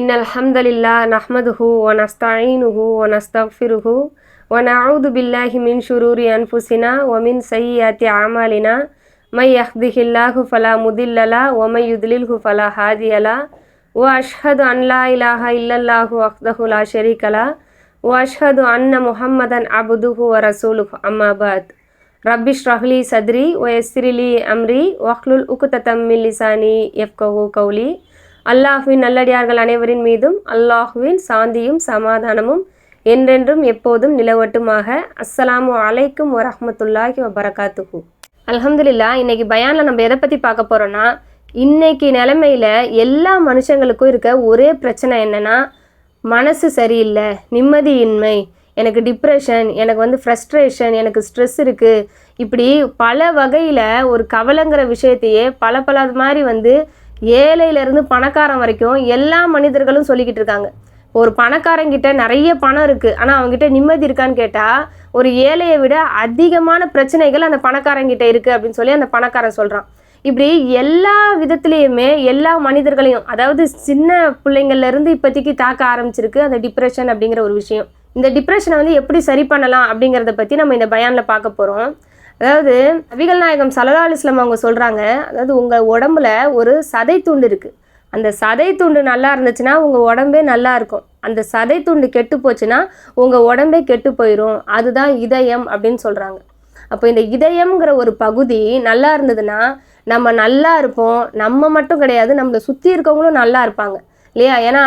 إن الحمد لله نحمده ونستعينه ونستغفره ونعوذ بالله من شرور أنفسنا ومن سيئات أعمالنا. من يهده الله فلا مضل له ومن يضلله فلا هادي له. وأشهد أن لا إله إلا الله وحده لا شريك له. وأشهد أن محمدا عبده ورسوله. أما بعد رب اشرح لي صدري ويسر لي أمري واحلل عقدة من لساني يفقهوا قولي. அல்லாஹுவின் நல்லடியார்கள் அனைவரின் மீதும் அல்லாஹுவின் சாந்தியும் சமாதானமும் என்றென்றும் எப்போதும் நிலவட்டுமாக. அஸ்ஸலாமு அலைக்கும் வரஹ்மத்துல்லாஹி வபரகாத்துஹு. அலமதுல்லா இன்னைக்கு பயானில் நம்ம எதை பற்றி பார்க்க போகிறோன்னா இன்னைக்கு நிலைமையில் எல்லா மனுஷங்களுக்கும் இருக்க ஒரே பிரச்சனை என்னென்னா மனசு சரியில்லை நிம்மதியின்மை. எனக்கு டிப்ரெஷன் எனக்கு வந்து ஃப்ரஸ்ட்ரேஷன் எனக்கு ஸ்ட்ரெஸ் இருக்குது இப்படி பல வகையில் ஒரு கவலைங்கிற விஷயத்தையே பல பல மாதிரி வந்து ஏழையிலேருந்து பணக்காரன் வரைக்கும் எல்லா மனிதர்களும் சொல்லிக்கிட்டு இருக்காங்க. ஒரு பணக்காரங்கிட்ட நிறைய பணம் இருக்குது ஆனால் அவங்ககிட்ட நிம்மதி இருக்கான்னு கேட்டால் ஒரு ஏழையை விட அதிகமான பிரச்சனைகள் அந்த பணக்காரங்கிட்ட இருக்குது அப்படின்னு சொல்லி அந்த பணக்காரன் சொல்கிறான் இப்படி எல்லா விதத்துலேயுமே எல்லா மனிதர்களையும் அதாவது சின்ன பிள்ளைங்கள்லேருந்து இப்போதைக்கு தாக்க ஆரம்பிச்சிருக்கு அந்த டிப்ரெஷன் அப்படிங்கிற ஒரு விஷயம். இந்த டிப்ரெஷனை வந்து எப்படி சரி பண்ணலாம் அப்படிங்கிறத பற்றி நம்ம இந்த பயானில் பார்க்க போகிறோம் அதாவது நபிகள் நாயகம் சல்லா அலிஸ்லாம் அவங்க சொல்கிறாங்க அதாவது உங்கள் உடம்புல ஒரு சதை துண்டு இருக்குது அந்த சதை துண்டு நல்லா இருந்துச்சுன்னா உங்கள் உடம்பே நல்லா இருக்கும். அந்த சதை துண்டு கெட்டு போச்சுன்னா உங்கள் உடம்பே கெட்டு போயிடும் அதுதான் இதயம் அப்படின்னு சொல்கிறாங்க அப்போ இந்த இதயம்ங்கிற ஒரு பகுதி நல்லா இருந்ததுன்னா நம்ம நல்லா இருப்போம். நம்ம மட்டும் கிடையாது நம்மளை சுற்றி இருக்கவங்களும் நல்லா இருப்பாங்க. இல்லையா? ஏன்னா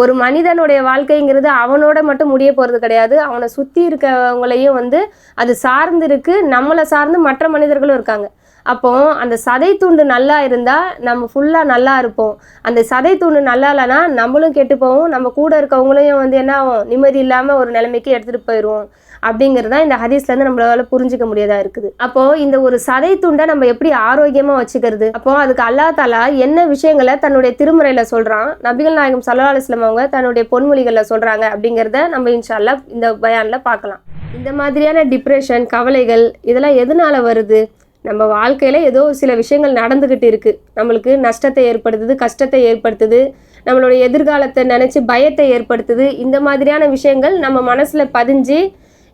ஒரு மனிதனுடைய வாழ்க்கைங்கிறது அவனோட மட்டும் முடிய போகிறது கிடையாது. அவனை சுற்றி இருக்கவங்களையும் வந்து அது சார்ந்து இருக்கு. நம்மளை சார்ந்து மற்ற மனிதர்களும் இருக்காங்க. அப்போ அந்த சதை துண்டு நல்லா இருந்தால் நம்ம ஃபுல்லாக நல்லா இருப்போம். அந்த சதை துண்டு நல்லா இல்லைன்னா நம்மளும் கெட்டு போவோம். நம்ம கூட இருக்கவங்களையும் வந்து என்ன ஆகும்? நிம்மதி இல்லாமல் ஒரு நிலைமைக்கு எடுத்துகிட்டு போயிடுவோம். அப்படிங்கிறது தான் இந்த ஹதீஸ்லேருந்து நம்மளால புரிஞ்சிக்க முடியாதா இருக்குது. அப்போது இந்த ஒரு சதை துண்டை நம்ம எப்படி ஆரோக்கியமாக வச்சுக்கிறது? அப்போ அதுக்கு அல்லா தாலா என்ன விஷயங்களை தன்னுடைய திருமுறையில் சொல்கிறான் நபிகள் நாயகம் சல்லா அலுவலம் அவங்க தன்னுடைய பொன்மொழிகளில் சொல்கிறாங்க அப்படிங்கிறத நம்ம இன்ஷால்லா இந்த பயானில் பார்க்கலாம். இந்த மாதிரியான டிப்ரெஷன் கவலைகள் இதெல்லாம் எதனால வருது? நம்ம வாழ்க்கையில் ஏதோ சில விஷயங்கள் நடந்துக்கிட்டு இருக்குது நம்மளுக்கு நஷ்டத்தை ஏற்படுத்துது கஷ்டத்தை ஏற்படுத்துது. நம்மளுடைய எதிர்காலத்தை நினச்சி பயத்தை ஏற்படுத்துது. இந்த மாதிரியான விஷயங்கள் நம்ம மனசில் பதிஞ்சு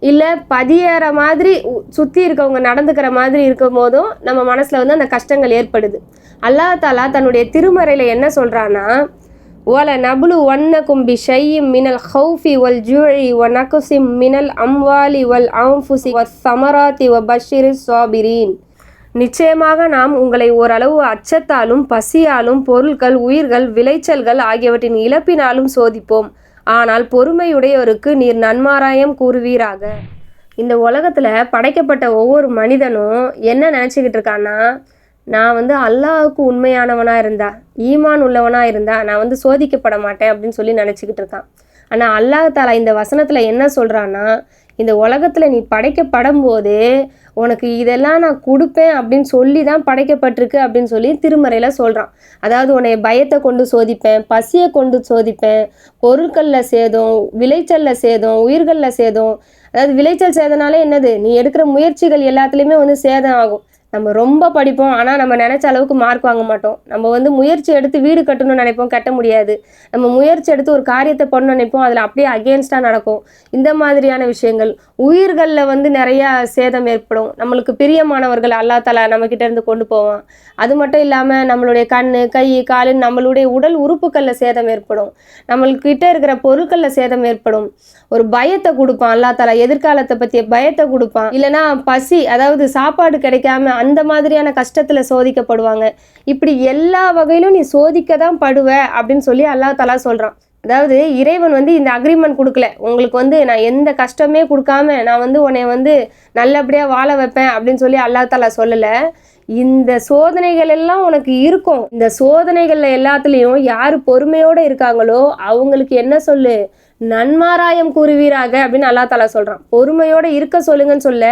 இல்லை பதியற மாதிரி சுற்றி இருக்கவங்க நடந்துக்கிற மாதிரி இருக்கும் போதும் நம்ம மனசில் வந்து அந்த கஷ்டங்கள் ஏற்படுது. அல்லா தாலா தன்னுடைய திருமறையில் என்ன சொல்கிறான்னா ஒல நபுலு ஒன்னக்கும் பி ஷையும் மினல் ஹவுஃபி வல் ஜூழி ஒ நகுசிம் மினல் அம்வாலி வல் அம்ஃபுசி வ சமராத்தி ஒ பஷிரு சாபிரீன். நிச்சயமாக நாம் உங்களை ஓரளவு அச்சத்தாலும் பசியாலும் பொருட்கள் உயிர்கள் விளைச்சல்கள் ஆகியவற்றின் இழப்பினாலும் சோதிப்போம். ஆனால் பொறுமையுடையோருக்கு நீர் நன்மாராயம் கூறுவீராக. இந்த உலகத்தில் படைக்கப்பட்ட ஒவ்வொரு மனிதனும் என்ன நினச்சிக்கிட்டு இருக்கான்னா நான் வந்து அல்லாவுக்கு உண்மையானவனாக இருந்தா ஈமான் உள்ளவனாக இருந்தா நான் வந்து சோதிக்கப்பட மாட்டேன் அப்படின்னு சொல்லி நினச்சிக்கிட்டு இருக்கான். ஆனால் அல்லாஹ் தாலா இந்த வசனத்தில் என்ன சொல்கிறான்னா இந்த உலகத்தில் நீ படைக்கப்படும் போது உனக்கு இதெல்லாம் நான் கொடுப்பேன் அப்படின்னு சொல்லி தான் படைக்கப்பட்டிருக்கு அப்படின்னு சொல்லி திருமறையில் சொல்கிறான் அதாவது உன்னை பயத்தை கொண்டு சோதிப்பேன் பசியை கொண்டு சோதிப்பேன் பொருட்களில் சேதம் விளைச்சலில் சேதம் உயிர்களில் சேதம். அதாவது விளைச்சல் சேதனாலே என்னது? நீ எடுக்கிற முயற்சிகள் எல்லாத்துலேயுமே வந்து சேதம் ஆகும். நம்ம ரொம்ப படிப்போம். ஆனால் நம்ம நினச்ச அளவுக்கு மார்க் வாங்க மாட்டோம். நம்ம வந்து முயற்சி எடுத்து வீடு கட்டணும்னு நினைப்போம். கட்ட முடியாது. நம்ம முயற்சி எடுத்து ஒரு காரியத்தை பண்ணணும்னு நினைப்போம். அதில் அப்படியே அகேன்ஸ்டாக நடக்கும். இந்த மாதிரியான விஷயங்கள். உயிர்களில் வந்து நிறையா சேதம் ஏற்படும். நம்மளுக்கு பிரியமானவர்கள் அல்லா தலா நம்மக்கிட்ட இருந்து கொண்டு போவான். அது மட்டும் இல்லாமல் நம்மளுடைய கண் கை கால் நம்மளுடைய உடல் உறுப்புகளில் சேதம் ஏற்படும். நம்மள்கிட்ட இருக்கிற பொருட்களில் சேதம் ஏற்படும். ஒரு பயத்தை கொடுப்பான். அல்லா தலா எதிர்காலத்தை பற்றிய பயத்தை கொடுப்பான். இல்லைனா பசி அதாவது சாப்பாடு கிடைக்காம அந்த மாதிரியான கஷ்டத்தில் சோதிக்கப்படுவாங்க. இப்படி எல்லா வகையிலும் நீ சோதிக்க தான் படுவ அப்படின்னு சொல்லி அல்லா தலா சொல்கிறான் அதாவது இறைவன் வந்து இந்த அக்ரிமெண்ட் கொடுக்கல. உங்களுக்கு வந்து நான் எந்த கஷ்டமே கொடுக்காம நான் வந்து உன்னை வந்து நல்லபடியாக வாழ வைப்பேன் அப்படின்னு சொல்லி அல்லா தாலா சொல்லலை. இந்த சோதனைகள் எல்லாம் உனக்கு இருக்கும். இந்த சோதனைகளில் எல்லாத்துலேயும் யார் பொறுமையோடு இருக்காங்களோ அவங்களுக்கு என்ன சொல்லு? நன்மாராயம் கூறுவீராக அப்படின்னு அல்லா தாலா சொல்கிறான் பொறுமையோடு இருக்க சொல்லுங்கன்னு சொல்ல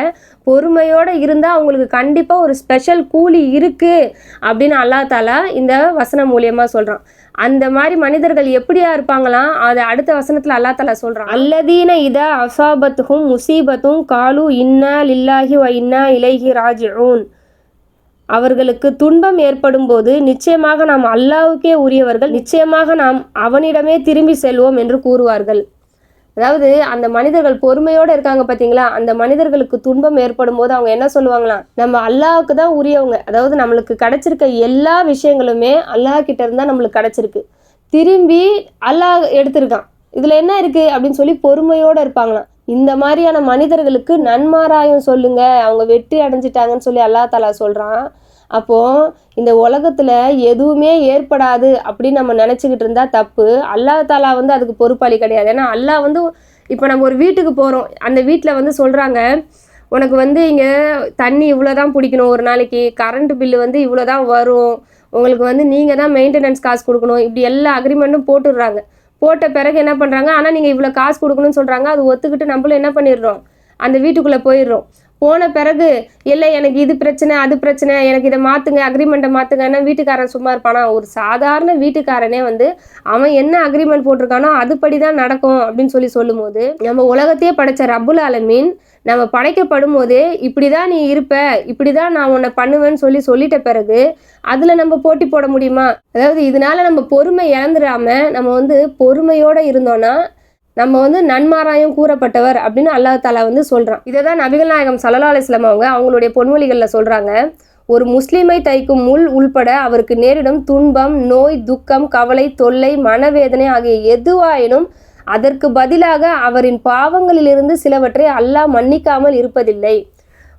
பொறுமையோடு இருந்தால் அவங்களுக்கு கண்டிப்பாக ஒரு ஸ்பெஷல் கூலி இருக்குது அப்படின்னு அல்லா தாலா இந்த வசனம் மூலியமாக சொல்கிறான் அந்த மாதிரி மனிதர்கள் எப்படியா இருப்பாங்களாம் அதை அடுத்த வசனத்தில் அல்லா தாலா சொல்கிறான் அல்லதீன இதை அசாபத்துக்கும் முசீபத்தும் காலு இன்னா லில்லாஹி வ இன்னா இலைஹி ராஜூன் அவர்களுக்கு துன்பம் ஏற்படும் போது நிச்சயமாக நாம் அல்லாவுக்கே உரியவர்கள் நிச்சயமாக நாம் அவனிடமே திரும்பி செல்வோம் என்று கூறுவார்கள். அதாவது அந்த மனிதர்கள் பொறுமையோடு இருக்காங்க பார்த்தீங்களா அந்த மனிதர்களுக்கு துன்பம் ஏற்படும் போது அவங்க என்ன சொல்லுவாங்களாம் நம்ம அல்லாவுக்கு தான் உரியவங்க. அதாவது நம்மளுக்கு கிடைச்சிருக்க எல்லா விஷயங்களுமே அல்லாஹ் கிட்ட இருந்தால் நம்மளுக்கு கிடைச்சிருக்கு. திரும்பி அல்லாஹ் எடுத்திருக்கான். இதில் என்ன இருக்குது அப்படின்னு சொல்லி பொறுமையோடு இருப்பாங்களாம். இந்த மாதிரியான மனிதர்களுக்கு நன்மாராயம் சொல்லுங்க. அவங்க வெற்றி அடைஞ்சிட்டாங்கன்னு சொல்லி அல்லாஹ் தாலா சொல்கிறான் அப்போ இந்த உலகத்துல எதுவுமே ஏற்படாது அப்படின்னு நம்ம நினச்சிக்கிட்டு இருந்தா தப்பு. அல்லாஹ் தாலா வந்து அதுக்கு பொறுப்பாளி கிடையாது. ஏன்னா அல்லாஹ் வந்து இப்போ நம்ம ஒரு வீட்டுக்கு போகிறோம் அந்த வீட்டில் வந்து சொல்கிறாங்க உனக்கு வந்து இங்கே தண்ணி இவ்வளோ தான் பிடிக்கணும். ஒரு நாளைக்கு கரண்ட் பில்லு வந்து இவ்வளோ தான் வரும். உங்களுக்கு வந்து நீங்கள் தான் மெயின்டெனன்ஸ் காசு கொடுக்கணும். இப்படி எல்லா அக்ரிமெண்ட்டும் போட்டுடுறாங்க. போட்ட பிறகு என்ன பண்ணுறாங்க ஆனால் நீங்கள் இவ்வளோ காசு கொடுக்கணும்னு சொல்கிறாங்க அது ஒத்துக்கிட்டு நம்மளும் என்ன பண்ணிடுறோம்? அந்த வீட்டுக்குள்ளே போயிடுறோம். போன பிறகு இல்லை எனக்கு இது பிரச்சனை அது பிரச்சனை எனக்கு இதை மாற்றுங்க அக்ரிமெண்ட்டை மாற்றுங்கன்னா வீட்டுக்காரன் சும்மா இருப்பானா? ஒரு சாதாரண வீட்டுக்காரனே வந்து அவன் என்ன அக்ரிமெண்ட் போட்டிருக்கானோ அதுபடி தான் நடக்கும் அப்படின்னு சொல்லி சொல்லும்போது நம்ம உலகத்தையே படைச்ச ரபுல் அலமீன் நம்ம படைக்கப்படும் போதே இப்படி தான் நீ இருப்ப இப்படி தான் நான் உன்னை பண்ணுவேன்னு சொல்லி சொல்லிட்ட பிறகு அதில் நம்ம போட்டி போட முடியுமா? அதாவது இதனால நம்ம பொறுமை இழந்துடாம நம்ம வந்து பொறுமையோடு இருந்தோம்னா நம்ம வந்து நன்மாராயம் கூறப்பட்டவர் அப்படின்னு அல்லாஹ் தாலா வந்து சொல்கிறான் இதை தான் நபிகள் நாயகம் சல்லா அலிஸ்லாம் அவங்க அவங்களுடைய பொன்மொழிகளில் சொல்கிறாங்க ஒரு முஸ்லீமை தைக்கும் முள் உள்பட அவருக்கு நேரிடும் துன்பம் நோய் துக்கம் கவலை தொல்லை மனவேதனை ஆகிய எதுவாயினும் அதற்கு பதிலாக அவரின் பாவங்களிலிருந்து சிலவற்றை அல்லாஹ் மன்னிக்காமல் இருப்பதில்லை.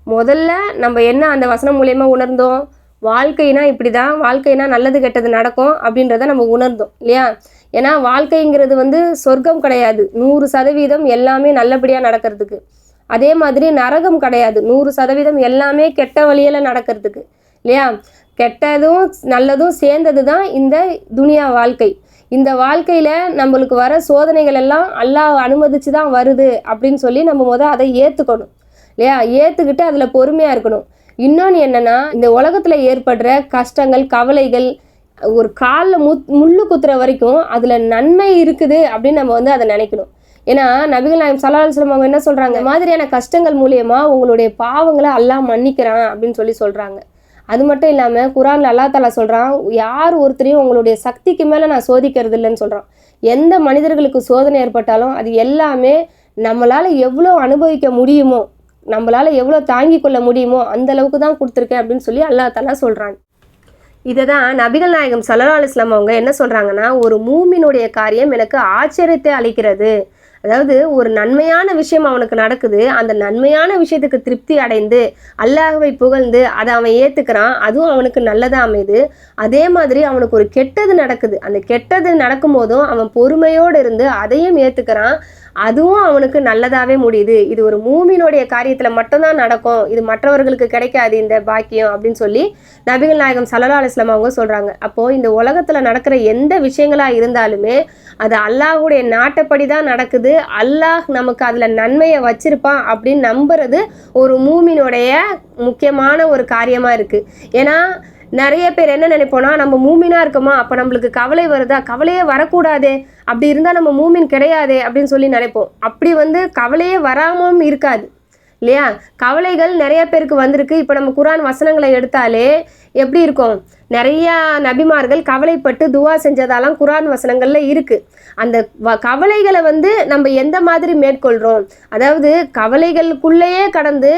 முதல்ல நம்ம என்ன அந்த வசனம் மூலயமா உணர்ந்தோம்? வாழ்க்கைனா இப்படி தான் வாழ்க்கைனா நல்லது கெட்டது நடக்கும் அப்படின்றத நம்ம உணர்ந்தோம் இல்லையா? ஏன்னா வாழ்க்கைங்கிறது வந்து சொர்க்கம் கிடையாது. நூறு சதவீதம் எல்லாமே நல்லபடியாக நடக்கிறதுக்கு. அதே மாதிரி நரகம் கிடையாது. நூறு சதவீதம் எல்லாமே கெட்ட வழியில் நடக்கிறதுக்கு. இல்லையா? கெட்டதும் நல்லதும் சேர்ந்தது தான் இந்த துனியா வாழ்க்கை. இந்த வாழ்க்கையில் நம்மளுக்கு வர சோதனைகள் எல்லாம் அல்லாஹ் அனுமதிச்சு தான் வருது அப்படின்னு சொல்லி நம்ம முதல் அதை ஏற்றுக்கணும் இல்லையா? ஏற்றுக்கிட்டு அதில் பொறுமையாக இருக்கணும். இன்னொன்று என்னென்னா இந்த உலகத்தில் ஏற்படுற கஷ்டங்கள் கவலைகள் ஒரு காலில் மு முள்ளு குத்துற வரைக்கும் அதில் நன்மை இருக்குது அப்படின்னு நம்ம வந்து அதை நினைக்கணும். ஏன்னா நபிகள் நாயம் சல்லா சொல்லம் அவங்க என்ன சொல்கிறாங்க மாதிரியான கஷ்டங்கள் மூலியமா உங்களுடைய பாவங்களை அல்லாஹ் மன்னிக்கிறான் அப்படின்னு சொல்லி சொல்கிறாங்க அது மட்டும் இல்லாமல் குரானில் அல்லா தாலா சொல்கிறான் யார் ஒருத்தரையும் உங்களுடைய சக்திக்கு மேலே நான் சோதிக்கிறது இல்லைன்னு சொல்கிறான் எந்த மனிதர்களுக்கு சோதனை ஏற்பட்டாலும் அது எல்லாமே நம்மளால் எவ்வளோ அனுபவிக்க முடியுமோ நம்மளால் எவ்வளோ தாங்கி கொள்ள முடியுமோ அந்த அளவுக்கு தான் கொடுத்துருக்கேன் அப்படின்னு சொல்லி அல்லா தாலா சொல்கிறான் இதை தான் நபிகள் நாயகம் சல்லா அலுவலாம் அவங்க என்ன சொல்கிறாங்கன்னா ஒரு மூமினுடைய காரியம் எனக்கு ஆச்சரியத்தை அளிக்கிறது. அதாவது ஒரு நன்மையான விஷயம் அவனுக்கு நடக்குது அந்த நன்மையான விஷயத்துக்கு திருப்தி அடைந்து அல்லாஹவை புகழ்ந்து அதை அவன் ஏற்றுக்கிறான் அதுவும் அவனுக்கு நல்லதாக அமையுது. அதே மாதிரி அவனுக்கு ஒரு கெட்டது நடக்குது. அந்த கெட்டது நடக்கும் போதும் அவன் பொறுமையோடு இருந்து அதையும் ஏற்றுக்கிறான் அதுவும் அவனுக்கு நல்லதாகவே முடியுது. இது ஒரு மூமினுடைய காரியத்தில் மட்டும்தான் நடக்கும். இது மற்றவர்களுக்கு கிடைக்காது இந்த பாக்கியம் அப்படின்னு சொல்லி நபிகள் நாயகம் சல்லா அலுவலாம் அவங்க சொல்கிறாங்க அப்போது இந்த உலகத்தில் நடக்கிற எந்த விஷயங்களாக இருந்தாலுமே அது அல்லாஹுடைய நாட்டப்படி தான் நடக்குது. அல்லாஹ் நமக்கு அதில் நன்மையை வச்சிருப்பான் அப்படின்னு நம்புறது ஒரு மூமினுடைய முக்கியமான ஒரு காரியமாக இருக்குது ஏன்னா நிறைய பேர் என்ன நினைப்போனா நம்ம மூமினாக இருக்கோமா? அப்போ நம்மளுக்கு கவலை வருதா? கவலையே வரக்கூடாதே. அப்படி இருந்தால் நம்ம மூமின் கிடையாதே அப்படின்னு சொல்லி நினைப்போம். அப்படி வந்து கவலையே வராமலும் இருக்காது. இல்லையா? கவலைகள் நிறைய பேருக்கு வந்திருக்கு. இப்போ நம்ம குரான் வசனங்களை எடுத்தாலே எப்படி இருக்கும்? நிறையா நபிமார்கள் கவலைப்பட்டு துவா செஞ்சதாலாம் குரான் வசனங்களில் இருக்குது அந்த வ கவலைகளை வந்து நம்ம எந்த மாதிரி மேற்கொள்கிறோம் அதாவது கவலைகளுக்குள்ளேயே கடந்து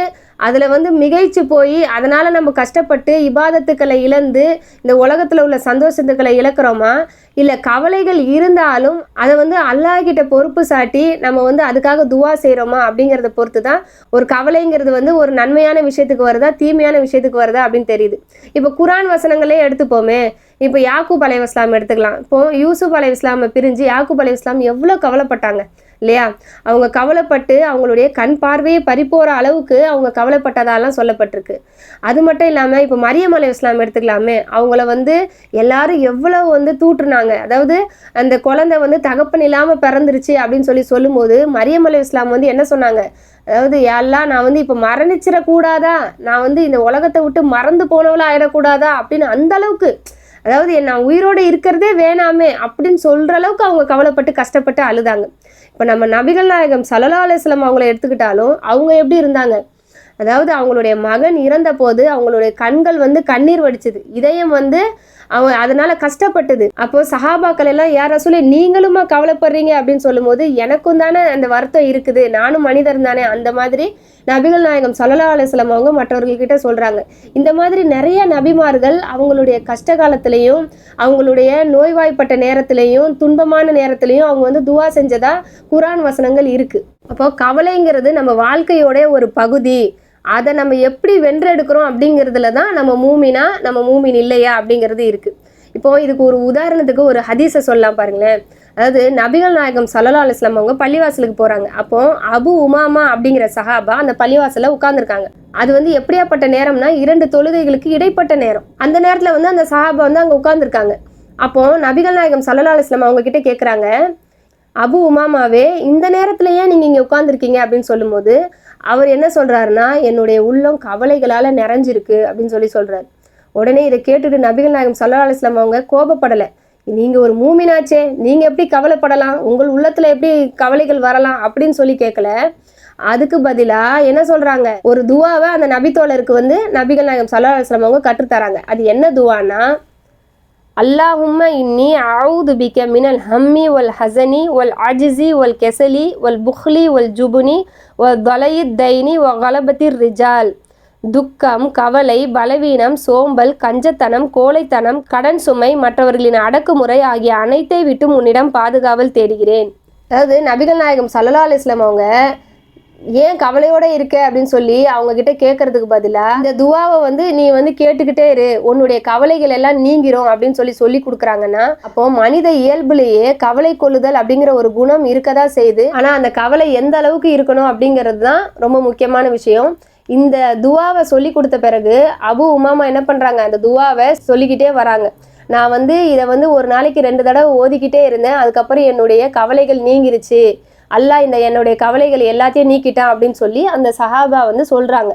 அதில் வந்து மிகைச்சு போய் அதனால் நம்ம கஷ்டப்பட்டு இபாதத்துக்களை இழந்து இந்த உலகத்தில் உள்ள சந்தோஷத்துக்களை இழக்கிறோமா? இல்லை கவலைகள் இருந்தாலும் அதை வந்து அல்லாஹ்கிட்ட பொறுப்பு சாட்டி நம்ம வந்து அதுக்காக துவா செய்கிறோமா அப்படிங்கிறத பொறுத்து தான் ஒரு கவலைங்கிறது வந்து ஒரு நன்மையான விஷயத்துக்கு வருதா தீமையான விஷயத்துக்கு வருதா அப்படின்னு தெரியுது. இப்போ குரான் வசனங்களே எடுத்துப்போமே. இப்போ யாக்கூப் அலை இஸ்லாம் எடுத்துக்கலாம். இப்போ யூசுப் அலை இஸ்லாமை பிரிஞ்சு யாக்கூப் அலை இஸ்லாம் எவ்வளோ கவலைப்பட்டாங்க. இல்லையா? அவங்க கவலைப்பட்டு அவங்களுடைய கண் பார்வையை பறிப்போகிற அளவுக்கு அவங்க கவலைப்பட்டதாலாம் சொல்லப்பட்டிருக்கு. அது மட்டும் இல்லாமல் இப்போ மரியம் அலை இஸ்லாம் எடுத்துக்கலாமே. அவங்கள வந்து எல்லாரும் எவ்வளவு வந்து தூற்றுனாங்க. அதாவது அந்த குழந்தை வந்து தகப்பன் இல்லாமல் பிறந்துருச்சு அப்படின்னு சொல்லி சொல்லும்போது மரியம் அலை இஸ்லாம் வந்து என்ன சொன்னாங்க? அதாவது எல்லாம் நான் வந்து இப்போ மரணிச்சிடக்கூடாதா? நான் வந்து இந்த உலகத்தை விட்டு மறந்து போனவளா ஆயிடக்கூடாதா? அப்படின்னு அந்த அளவுக்கு அதாவது நான் உயிரோடு இருக்கிறதே வேணாமே அப்படின்னு சொல்கிற அளவுக்கு அவங்க கவலைப்பட்டு கஷ்டப்பட்டு அழுதாங்க. இப்போ நம்ம நபிகள் நாயகம் சல்லா அலுவலம் அவங்கள எடுத்துக்கிட்டாலும் அவங்க எப்படி இருந்தாங்க? அதாவது அவங்களுடைய மகன் இறந்தபோது அவங்களுடைய கண்கள் வந்து கண்ணீர் வடிச்சது. இதயம் வந்து அவ அதனால கஷ்டப்பட்டது. அப்போ சஹாபாக்கள் எல்லாம் யார சொல்லி நீங்களுமா கவலைப்படுறீங்க? அப்படின்னு சொல்லும்போது எனக்கும் தானே அந்த வருத்தம் இருக்குது. நானும் மனிதர் தானே. அந்த மாதிரி நபிகள் நாயகம் சல்லா அலுவலம் அவங்க மற்றவர்கள்கிட்ட சொல்கிறாங்க இந்த மாதிரி நிறைய நபிமார்கள் அவங்களுடைய கஷ்ட காலத்திலையும் அவங்களுடைய நோய்வாய்ப்பட்ட நேரத்திலையும் துன்பமான நேரத்திலையும் அவங்க வந்து துவா செஞ்சதா குரான் வசனங்கள் இருக்குது அப்போ கவலைங்கிறது நம்ம வாழ்க்கையோட ஒரு பகுதி. அதை நம்ம எப்படி வென்றெடுக்கிறோம் அப்படிங்கிறதுல தான் நம்ம மூமினா நம்ம மூமின் இல்லையா அப்படிங்கிறது இருக்குது இப்போ இதுக்கு ஒரு உதாரணத்துக்கு ஒரு ஹதீஸை சொல்லலாம் பாருங்களேன். அதாவது நபிகள் நாயகம் சல்லா அலுவலாம் அவங்க பள்ளிவாசலுக்கு போகிறாங்க அப்போ அபு உமாமா அப்படிங்கிற சஹாபா அந்த பள்ளிவாசலில் உட்காந்துருக்காங்க அது வந்து எப்படியாப்பட்ட நேரம்னா இரண்டு தொழுகைகளுக்கு இடைப்பட்ட நேரம். அந்த நேரத்தில் வந்து அந்த சஹாபா வந்து அங்கே உட்காந்துருக்காங்க அப்போ நபிகள் நாயகம் சல்லா அலுவலாம் அவங்க கிட்ட கேட்குறாங்க அபு உமாமாவே இந்த நேரத்துல ஏன் நீங்க இங்க உட்காந்துருக்கீங்க அப்படின்னு சொல்லும்போது அவர் என்ன சொல்கிறாருன்னா என்னுடைய உள்ளம் கவலைகளால் நிறைஞ்சிருக்கு அப்படின்னு சொல்லி சொல்கிறார் உடனே இதை கேட்டுட்டு நபிகள் நாயகம் சல்லா அலுவலாம் அவங்க கோபப்படலை. நீங்கள் ஒரு மூமினாச்சே நீங்கள் எப்படி கவலைப்படலாம்? உங்கள் உள்ளத்தில் எப்படி கவலைகள் வரலாம்? அப்படின்னு சொல்லி கேட்கல அதுக்கு பதிலாக என்ன சொல்கிறாங்க ஒரு துவாவை அந்த நபித்தோழருக்கு வந்து நபிகள் நாயகம் சல்லா அலுவலாம் அவங்க கற்றுத்தராங்க. அது என்ன துவான்னா அல்லாஹும்ம இன்னி அவுது பிக்க மினல் ஹம்மி ஒல் ஹசனி ஒல் அஜிசி ஒல் கெசலி ஒல் புஹ்லி ஒல் ஜுபுனி ஒல் தொலையித் தைனி ஒ கலபத்திர் ரிஜால். துக்கம் கவலை பலவீனம் சோம்பல் கஞ்சத்தனம் கோழைத்தனம் கடன் சுமை மற்றவர்களின் அடக்குமுறை ஆகிய அனைத்தை விட்டும் உன்னிடம் பாதுகாவல் தேடுகிறேன். அதாவது நபிகள் நாயகம் சல்லா அலிஸ்லாம் அவங்க ஏன் கவலையோட இருக்க அப்படின்னு சொல்லி அவங்க கிட்ட கேட்கறதுக்கு பதிலா இந்த துவாவை வந்து நீ வந்து கேட்டுக்கிட்டே இரு. உன்னுடைய கவலைகள் எல்லாம் நீங்கிரும் அப்படின்னு சொல்லி சொல்லி கொடுக்குறாங்கன்னா அப்போ மனித இயல்புலேயே கவலை கொள்ளுதல் அப்படிங்கிற ஒரு குணம் இருக்கதா செய்யுது. ஆனா அந்த கவலை எந்த அளவுக்கு இருக்கணும் அப்படிங்கிறது தான் ரொம்ப முக்கியமான விஷயம். இந்த துவாவை சொல்லி கொடுத்த பிறகு அபு உமாமா என்ன பண்றாங்க? அந்த துவாவை சொல்லிக்கிட்டே வராங்க. நான் வந்து இதை வந்து ஒரு நாளைக்கு ரெண்டு தடவை ஓதிக்கிட்டே இருந்தேன். அதுக்கப்புறம் என்னுடைய கவலைகள் நீங்கிருச்சு. அல்லாஹ் இந்த என்னுடைய கவலைகள் எல்லாத்தையும் நீக்கிட்டான் அப்படின்னு சொல்லி அந்த சஹாபா வந்து சொல்கிறாங்க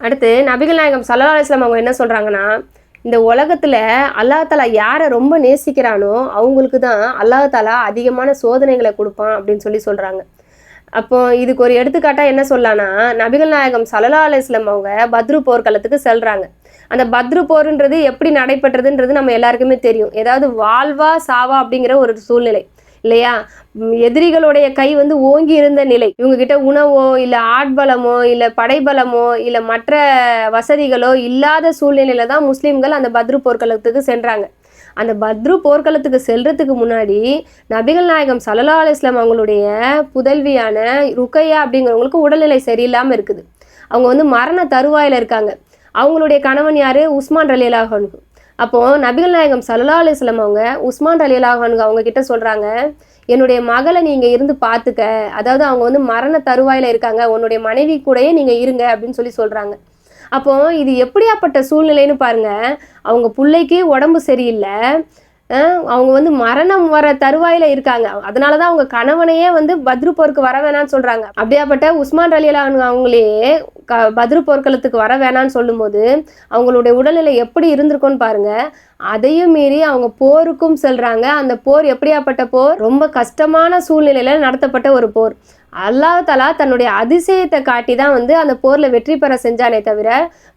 அடுத்து நபிகள் நாயகம் சல்லா அலிஸ்லாம் அவங்க என்ன சொல்கிறாங்கன்னா இந்த உலகத்தில் அல்லாஹ் தலா யாரை ரொம்ப நேசிக்கிறானோ அவங்களுக்கு தான் அல்லாஹ் தாலா அதிகமான சோதனைகளை கொடுப்பான் அப்படின்னு சொல்லி சொல்கிறாங்க அப்போ இதுக்கு ஒரு எடுத்துக்காட்டாக என்ன சொல்லலாம்னா நபிகள் நாயகம் சலலா அலிஸ்லாம் அவங்க பத்ரு போர்க்களத்துக்கு செல்கிறாங்க அந்த பத்ரு போருன்றது எப்படி நடைபெற்றதுன்றது நம்ம எல்லாருக்குமே தெரியும். ஏதாவது வாழ்வா சாவா அப்படிங்கிற ஒரு சூழ்நிலை. இல்லையா? எதிரிகளுடைய கை வந்து ஓங்கி இருந்த நிலை. இவங்க கிட்ட உணவோ இல்ல ஆட்பலமோ இல்ல படைபலமோ இல்ல மற்ற வசதிகளோ இல்லாத சூழ்நிலையில தான் முஸ்லிம்கள் அந்த பத்ரு போர்க்களத்துக்கு சென்றாங்க. அந்த பத்ரு போர்க்களத்துக்கு செல்றதுக்கு முன்னாடி நபிகள் நாயகம் சல்லா அலிஸ்லாம் அவங்களுடைய புதல்வியான ருக்கையா அப்படிங்கிறவங்களுக்கு உடல்நிலை சரியில்லாம இருக்குது. அவங்க வந்து மரண தருவாயில இருக்காங்க. அவங்களுடைய கணவன் யாரு? உஸ்மான் அலி அப்போது அப்போ நபிகள் நாயகம் சல்லா அலிஸ்லாம் அவங்க உஸ்மான் அலி அவங்க கிட்ட சொல்றாங்க என்னுடைய மகளை நீங்க இருந்து பார்த்துக்க அதாவது அவங்க வந்து மரண தருவாயில இருக்காங்க. உன்னுடைய மனைவி கூடயே நீங்க இருங்க அப்படின்னு சொல்லி சொல்றாங்க. அப்போ இது எப்படியாப்பட்ட சூழ்நிலைன்னு பாருங்க. அவங்க பிள்ளைக்கு உடம்பு சரியில்லை. அவங்க வந்து மரணம் வர தருவாயில இருக்காங்க. அதனால தான் அவங்க கணவனையே வந்து பத்ரு போருக்கு வர வேணாம்னு சொல்றாங்க. அப்படியாப்பட்ட உஸ்மான் அலி அவங்களே க பத்ரு போர்க்களத்துக்கு வர வேணாம்னு சொல்லும்போது அவங்களுடைய உடல்நிலை எப்படி இருந்திருக்கும்னு பாருங்க. அதையும் மீறி அவங்க போருக்கும் செல்றாங்க. அந்த போர் எப்படியாப்பட்ட போர்? ரொம்ப கஷ்டமான சூழ்நிலையில நடத்தப்பட்ட ஒரு போர். அல்லாஹ் தலா தன்னுடைய அதிசயத்தை காட்டி தான் வந்து அந்த போரில் வெற்றி பெற செஞ்சானே தவிர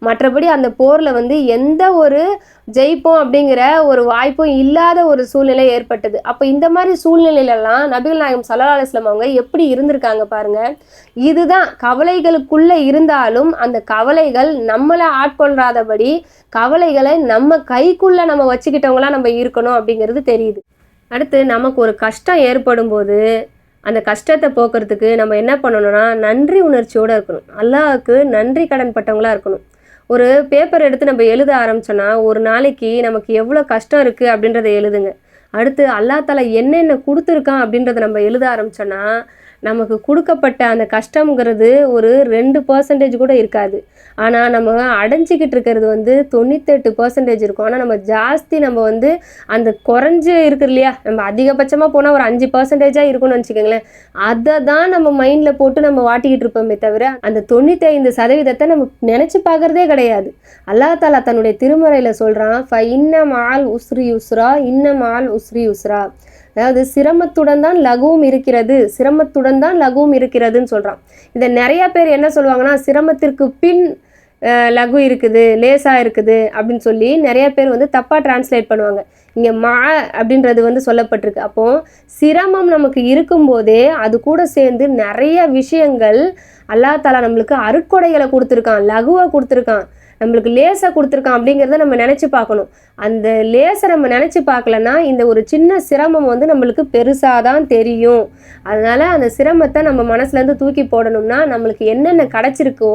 மற்றபடி அந்த போரில் வந்து எந்த ஒரு ஜெயிப்போம் அப்படிங்கிற ஒரு வாய்ப்பும் இல்லாத ஒரு சூழ்நிலை ஏற்பட்டது. அப்போ இந்த மாதிரி சூழ்நிலையிலலாம் நபிகள் நாயகம் சல்லா அலுவலாம் அவங்க எப்படி இருந்திருக்காங்க பாருங்க. இதுதான் கவலைகளுக்குள்ளே இருந்தாலும் அந்த கவலைகள் நம்மளை ஆட்கொள்ளாதபடி கவலைகளை நம்ம கைக்குள்ளே நம்ம வச்சுக்கிட்டவங்களாம் நம்ம இருக்கணும் அப்படிங்கிறது தெரியுது. அடுத்து நமக்கு ஒரு கஷ்டம் ஏற்படும் போது அந்த கஷ்டத்தை போக்குறதுக்கு நம்ம என்ன பண்ணணும்னா நன்றி உணர்ச்சியோடு இருக்கணும். அல்லாவுக்கு நன்றி கடன் பட்டவங்களாக இருக்கணும். ஒரு பேப்பர் எடுத்து நம்ம எழுத ஆரம்பிச்சோன்னா ஒரு நாளைக்கு நமக்கு எவ்வளோ கஷ்டம் இருக்குது அப்படின்றத எழுதுங்க. அடுத்து அல்லா தாலா என்னென்ன கொடுத்துருக்கான் அப்படின்றத நம்ம எழுத ஆரம்பிச்சோன்னா நமக்கு கொடுக்கப்பட்ட அந்த கஷ்டங்கிறது ஒரு ரெண்டு பர்சன்டேஜ் கூட இருக்காது. ஆனால் நம்ம அடைஞ்சிக்கிட்டு இருக்கிறது வந்து தொண்ணூத்தெட்டு பர்சன்டேஜ் இருக்கும். ஆனால் நம்ம ஜாஸ்தி நம்ம வந்து அந்த குறைஞ்சு இருக்கு இல்லையா? நம்ம அதிகபட்சமாக போனால் ஒரு அஞ்சு பர்சன்டேஜாக இருக்கும்னு வச்சுக்கோங்களேன். அதை தான் நம்ம மைண்டில் போட்டு நம்ம வாட்டிக்கிட்டு இருப்போமே தவிர அந்த தொண்ணூத்தைந்து சதவீதத்தை நம்ம நினச்சி பார்க்குறதே கிடையாது. அல்லாஹ் தாலா தன்னுடைய திருமறையில் சொல்கிறான் ஃப இன்னம் ஆள் உஸ்ரி உஸ்ரா இன்னம் மால் உஸ்ரி உஸ்ரா அதாவது சிரமத்துடன் தான் லகுவும் இருக்கிறது சிரமத்துடன் தான் லகுவும் இருக்கிறதுன்னு சொல்கிறான் இதை நிறைய பேர் என்ன சொல்லுவாங்கன்னா சிரமத்திற்கு பின் லகு இருக்குது லேசாக இருக்குது அப்படின்னு சொல்லி நிறைய பேர் வந்து தப்பாக டிரான்ஸ்லேட் பண்ணுவாங்க. இங்கே மா அப்படின்றது வந்து சொல்லப்பட்டிருக்கு. அப்போ சிரமம் நமக்கு இருக்கும்போதே அது கூட சேர்ந்து நிறைய விஷயங்கள் அல்லாஹ் தாலா நம்மளுக்கு அருட்கொடைகளை கொடுத்துருக்கான் லகுவை கொடுத்துருக்கான். நம்மளுக்கு லேசாக கொடுத்துருக்கான் அப்படிங்கிறத நம்ம நினச்சி பார்க்கணும். அந்த லேசை நம்ம நினச்சி பார்க்கலன்னா இந்த ஒரு சின்ன சிரமம் வந்து நம்மளுக்கு பெருசாக தான் தெரியும். அதனால் அந்த சிரமத்தை நம்ம மனசுலேருந்து தூக்கி போடணும்னா நம்மளுக்கு என்னென்ன கிடச்சிருக்கோ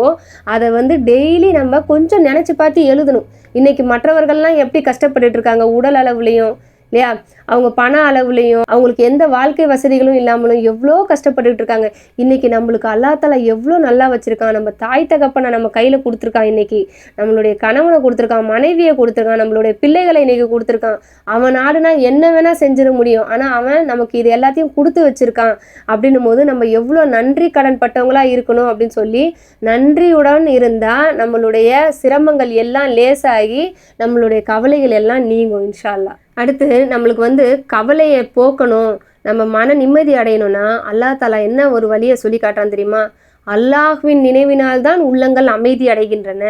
அதை வந்து டெய்லி நம்ம கொஞ்சம் நினச்சி பார்த்து எழுதணும். இன்றைக்கி மற்றவர்கள்லாம் எப்படி கஷ்டப்பட்டுட்டு இருக்காங்க? உடல் அளவுலேயும் இல்லையா? அவங்க பண அளவுலையும் அவங்களுக்கு எந்த வாழ்க்கை வசதிகளும் இல்லாமலும் எவ்வளோ கஷ்டப்பட்டுக்கிட்டு இருக்காங்க. இன்னைக்கு நம்மளுக்கு அல்லாத்தால எவ்வளோ நல்லா வச்சிருக்கான். நம்ம தாய் தகப்பனை நம்ம கையில் கொடுத்துருக்கான் இன்னைக்கு. நம்மளுடைய கணவனை கொடுத்துருக்கான் மனைவியை கொடுத்துருக்கான் நம்மளுடைய பிள்ளைகளை இன்னைக்கு கொடுத்துருக்கான். அவன் நாடுனா என்ன வேணால் செஞ்சிட முடியும். ஆனால் அவன் நமக்கு இது எல்லாத்தையும் கொடுத்து வச்சிருக்கான். அப்படின்னும் போது நம்ம எவ்வளோ நன்றி கடன் பட்டவங்களா இருக்கணும் அப்படின்னு சொல்லி நன்றியுடன் இருந்தால் நம்மளுடைய சிரமங்கள் எல்லாம் லேசாகி நம்மளுடைய கவலைகள் எல்லாம் நீங்கும் இன்ஷா அல்லாஹ். அடுத்து நம்மளுக்கு வந்து கவலையை போக்கணும். நம்ம மன நிம்மதி அடையணும்னா அல்லாஹ் தாலா என்ன ஒரு வழியை சொல்லி காட்டுறான் தெரியுமா? அல்லாஹ்வின் நினைவினால்தான் உள்ளங்கள் அமைதி அடைகின்றன.